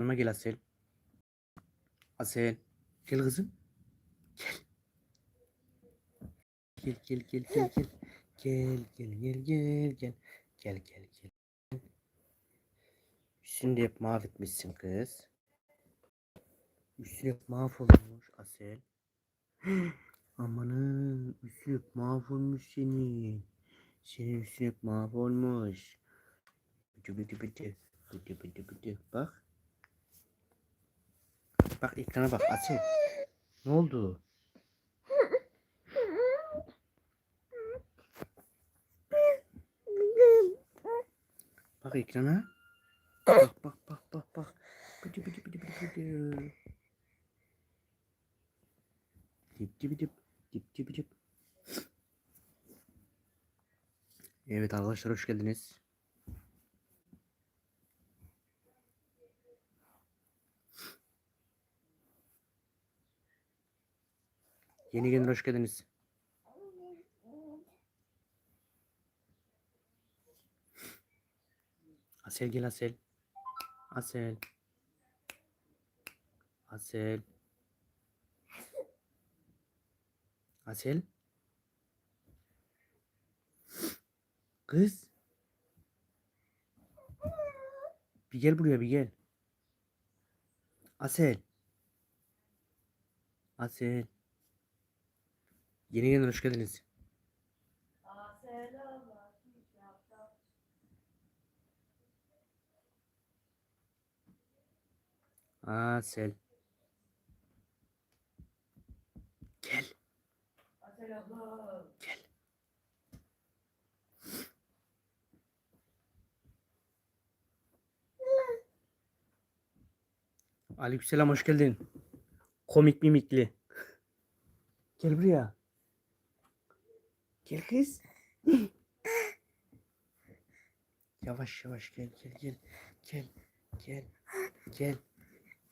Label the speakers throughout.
Speaker 1: Yanıma gel Asel. Asel. Gel kızım. Gel. Gel gel gel gel gel. Gel gel gel gel gel. Gel gel gel. Üstünü hep mahvetmişsin kız. Üstün hep mahvolmuş Asel. Amanın üstün hep mahvolmuş senin. Senin üstün hep mahvolmuş. Bıdı bıdı bıdı. Bıdı bıdı bıdı. Bak. Bak ekrana bak Asel. Ne oldu? Bak ekrana. Bak bak bak bak bak. Bıdı bıdı bıdı bıdı bıdı. Dip dip dip. Dip dip dip. Evet arkadaşlar hoş geldiniz. Yeni gelenler hoş geldiniz. Asel gel Asel. Asel. Asel. Asel. Kız. Bir gel buraya bir gel. Asel. Asel. Yeni gelenler hoş geldiniz. Asel. Gel. Gel. Aleykümselam hoş geldin. Komik mimikli. Gel buraya. Gel kız. Yavaş yavaş gel gel gel. Gel. Gel. Gel.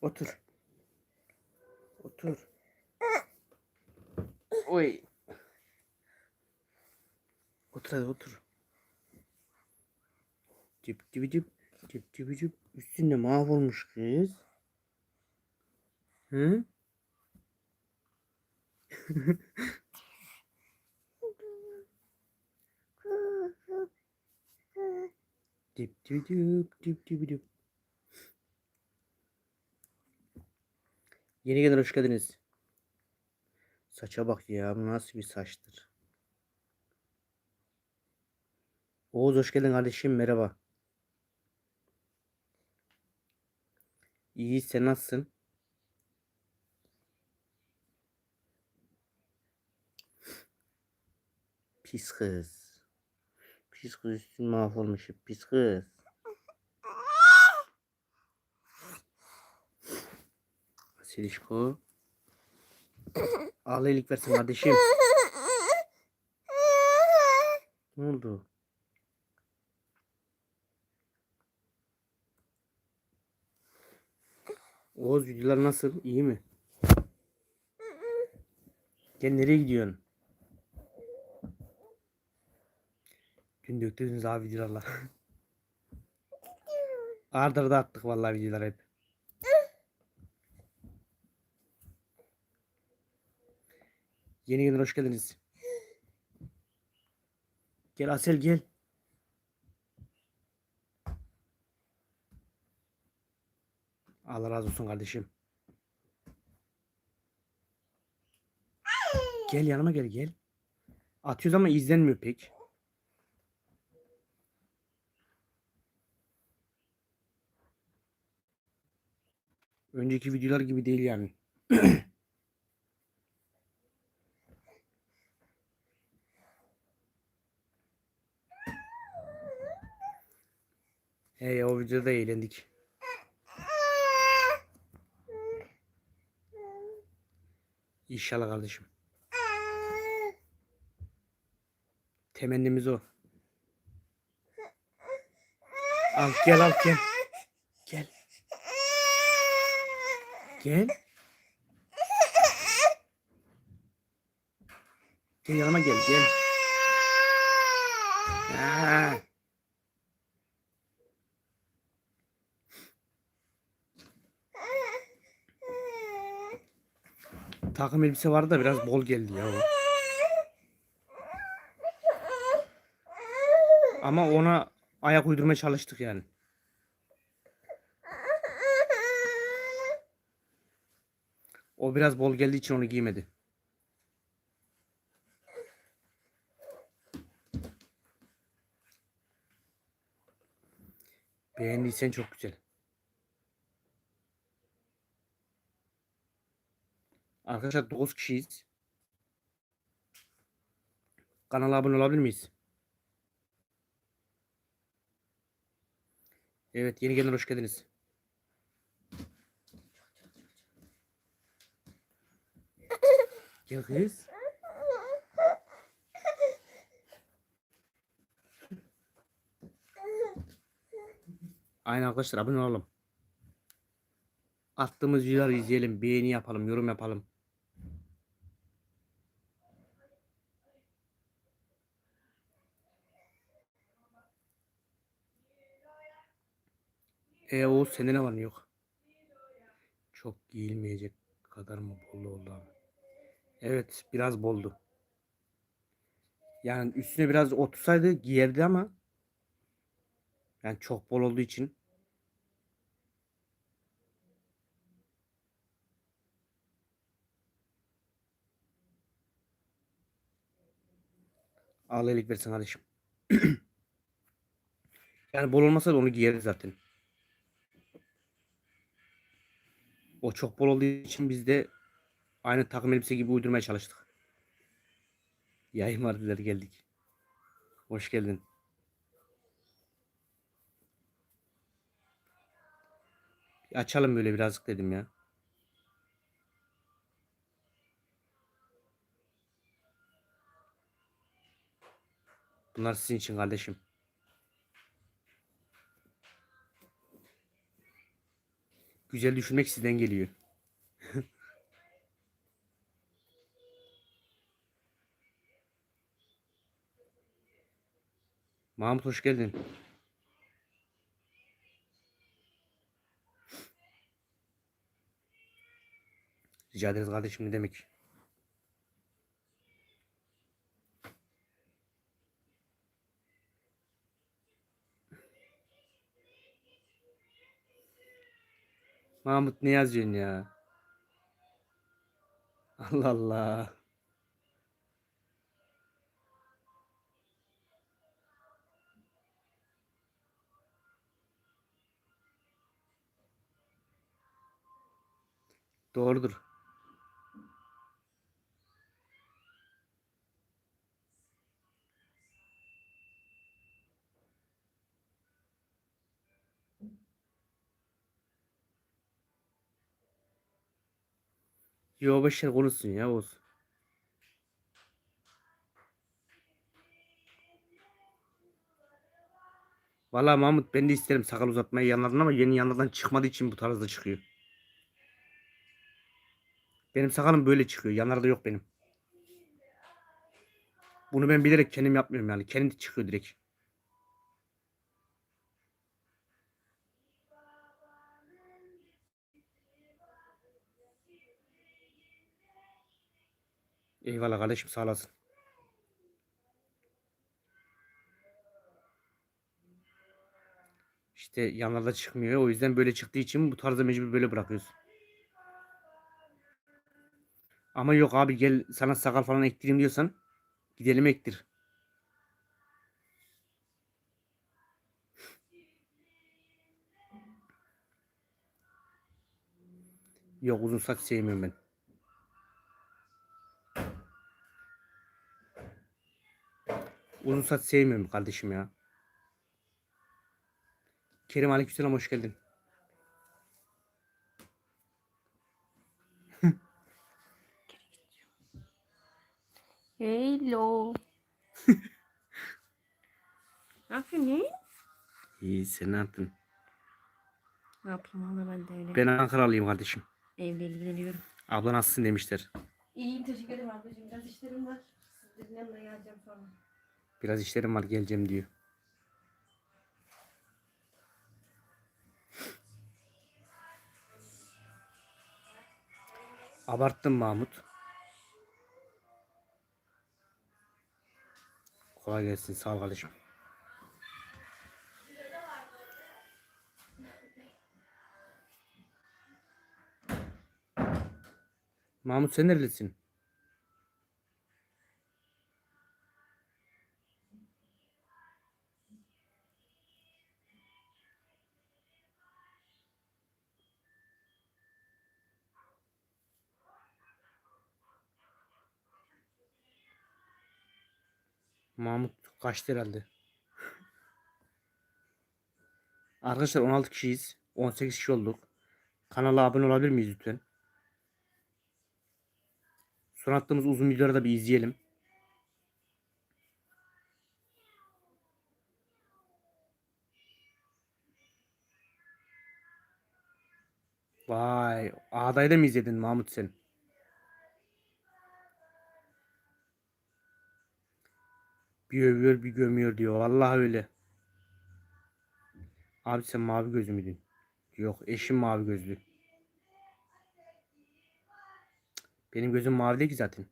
Speaker 1: Otur. Otur. Oy. Otur hadi otur. Dip dip dip. Dip dip dip. Üstünde mahvolmuş kız. Hı? Dip dip dip dip dip dip. Yeni gelen hoş geldiniz. Saça bak ya bu nasıl bir saçtır. Oğuz hoş geldin kardeşim merhaba. İyi sen nasılsın? Pis kız. Pis kız üstün mahvolmuş pis kız. Selişko. Allah iyilik versin kardeşim. Ne oldu? Oğuz videolar nasıl? İyi mi? Gel nereye gidiyorsun? Dün döktünüz abi videolarla. Arda arda attık vallahi videolar hep. Yeni gelenler hoş geldiniz. Gel Asel gel. Allah razı olsun kardeşim. Gel yanıma gel gel. Atıyoruz ama izlenmiyor pek. Önceki videolar gibi değil yani. Hey o videoda eğlendik. İnşallah kardeşim. Temennimiz o. Al gel al gel. Gel. Gel yanıma gel gel. Ha. Takım elbise vardı da biraz bol geldi ya o. Ama ona ayak uydurmaya çalıştık yani. O biraz bol geldiği için onu giymedi. Beğendiysen çok güzel. Arkadaşlar 9 kişiyiz. Kanala abone olabilir miyiz? Evet yeni gelenler hoş geldiniz. Gel kız. Aynen arkadaşlar abone olalım. Attığımız videoları izleyelim, beğeni yapalım, yorum yapalım. E o sende ne var ne yok? Çok giyilmeyecek kadar mı bol oldu abi? Evet biraz boldu. Yani üstüne biraz otursaydı giyerdi ama yani çok bol olduğu için Al elik versin kardeşim. yani bol olmasa da onu giyeriz zaten. O çok bol olduğu için biz de aynı takım elbise gibi uydurmaya çalıştık. Yayın vardılar geldik. Hoş geldin. Bir açalım böyle birazcık dedim ya. Bunlar sizin için kardeşim. Güzel düşünmek sizden geliyor. Mahmut hoş geldin. Rica ederiz kardeşim ne demek. Mahmut ne yazıyorsun ya? Allah Allah. Doğrudur. Yo başlar konuşsun ya olsun. Valla Mahmut ben de isterim sakal uzatmayı yanlardan ama yeni yanlardan çıkmadığı için bu tarzda çıkıyor. Benim sakalım böyle çıkıyor. Yanlarda yok benim. Bunu ben bilerek kendim yapmıyorum yani. Kendi çıkıyor direkt. Eyvallah kardeşim sağ olasın. İşte yanlarda çıkmıyor. O yüzden böyle çıktığı için bu tarzda mecbur böyle bırakıyoruz. Ama yok abi gel sana sakal falan ektireyim diyorsan gidelim ektir. Yok uzun saç sevmiyorum ben. Uzun saç sevmiyorum kardeşim ya. Kerim Aleykümselam hoş geldin.
Speaker 2: Hello. ne yapıyorsun?
Speaker 1: İyi sen ne yaptın?
Speaker 2: Ne yapayım valla ben de öyle.
Speaker 1: Ben Ankaralıyım kardeşim.
Speaker 2: Evle ilgileniyorum.
Speaker 1: Abla nasılsın demişler.
Speaker 2: İyiyim teşekkür ederim ablacığım. Biraz işlerim var. Sizlerin yanına geleceğim sonra.
Speaker 1: Biraz işlerim var geleceğim diyor. Abarttın Mahmut. Kolay gelsin. Sağ ol kardeşim. Mahmut sen nerelisin? Mahmut kaçtı herhalde. Arkadaşlar 16 kişiyiz. 18 kişi olduk. Kanala abone olabilir miyiz lütfen? Son attığımız uzun videoları da bir izleyelim. Vay, Ağdayı da mı izledin Mahmut sen? Bir övüyor bir gömüyor diyor. Vallahi öyle. Abi sen mavi gözlü müydün? Yok eşim mavi gözlü. Benim gözüm mavi değil ki zaten.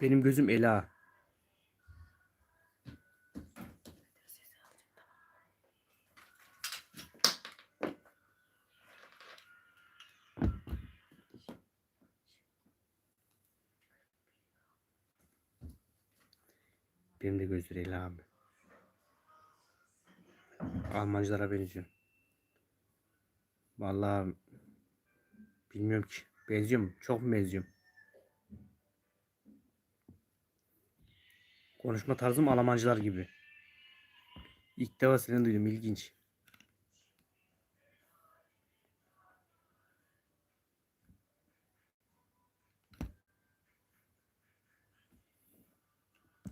Speaker 1: Benim gözüm Ela. Benim de gözleri Ela abi. Almancılara benziyor. Vallahi bilmiyorum ki. Benziyor mu? Çok mu benziyorum? Konuşma tarzım Almancılar gibi. İlk defa seni duydum. ilginç.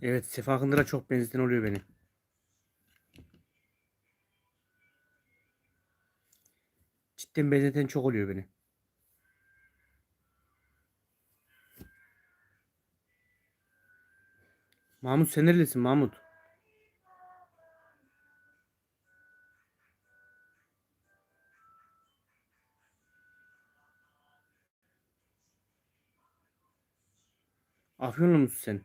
Speaker 1: Evet, Sefa Akındır'a çok benzeten oluyor beni. Cidden benzeten çok oluyor beni. Mahmut sen nerelisin Mahmut? Afyonlu musun sen?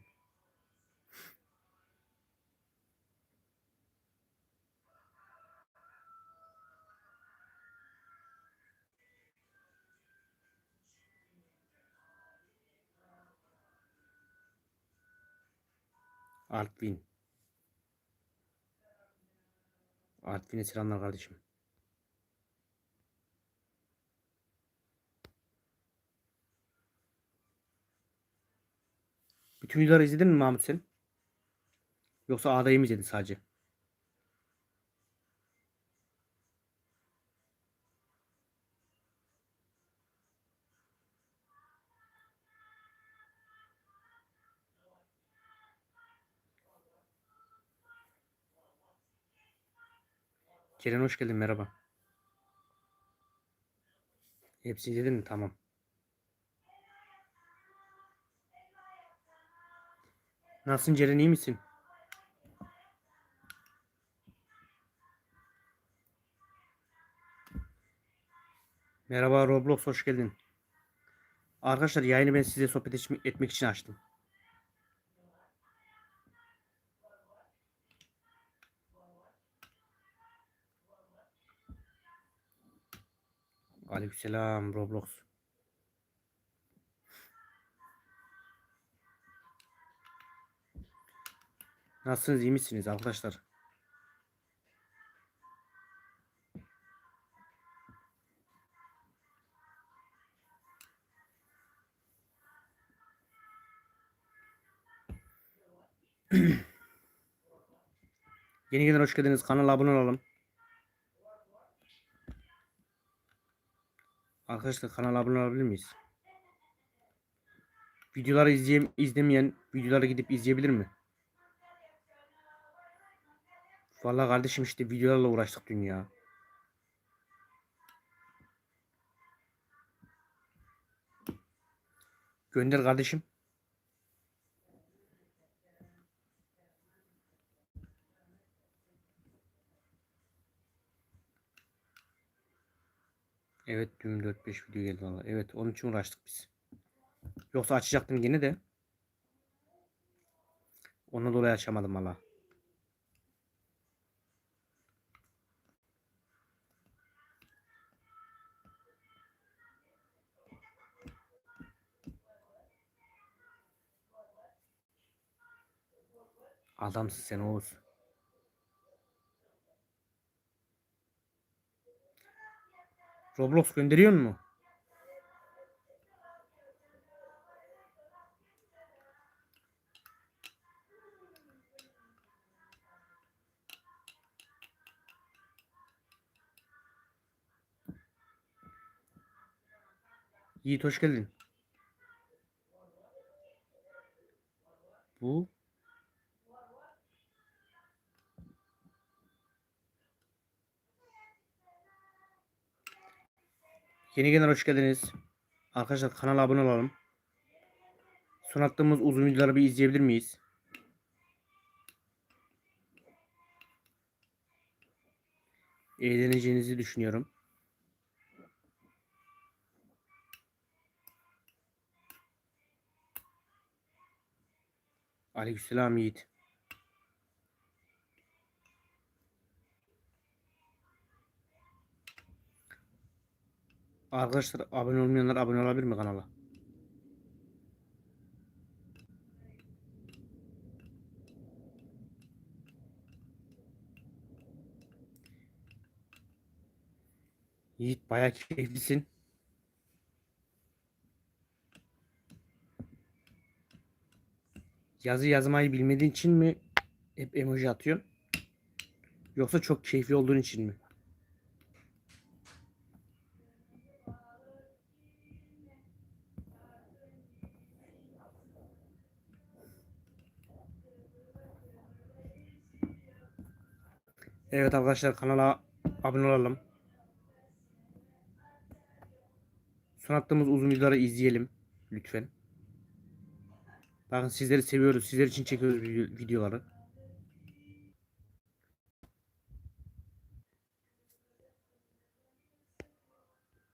Speaker 1: Artvin. Artvin'e selamlar kardeşim. Bütün videoları izledin mi Mahmut sen? Yoksa A'dayı mı izledin sadece? Ceren hoş geldin merhaba. Hepsini izledin mi? Tamam. Nasılsın Ceren iyi misin? Merhaba Roblox hoş geldin. Arkadaşlar yayını ben size sohbet etme- etmek için açtım. Aleykümselam Roblox. Nasılsınız iyi misiniz arkadaşlar? Yeni gelen hoş geldiniz. Kanala abone olalım. Arkadaşlar kanala abone olabilir miyiz? Videoları izleyem izlemeyen videolara gidip izleyebilir mi? Vallahi kardeşim işte videolarla uğraştık dün ya. Gönder kardeşim. Evet 4-5 video geldi valla. Evet onun için uğraştık biz. Yoksa açacaktım yine de. Ondan dolayı açamadım valla. Adamsın sen Oğuz. Roblox gönderiyor mu? Yiğit hoş geldin. Bu Yeni gelenler hoş geldiniz. Arkadaşlar kanala abone olalım. Son attığımız uzun videoları bir izleyebilir miyiz? Eğleneceğinizi düşünüyorum. Aleykümselam Yiğit. Arkadaşlar abone olmayanlar abone olabilir mi kanala? Yiğit bayağı keyiflisin. Yazı yazmayı bilmediğin için mi hep emoji atıyorsun? Yoksa çok keyifli olduğun için mi? Evet arkadaşlar kanala abone olalım. Son attığımız uzun videoları izleyelim lütfen. Bakın sizleri seviyoruz. Sizler için çekiyoruz video- videoları.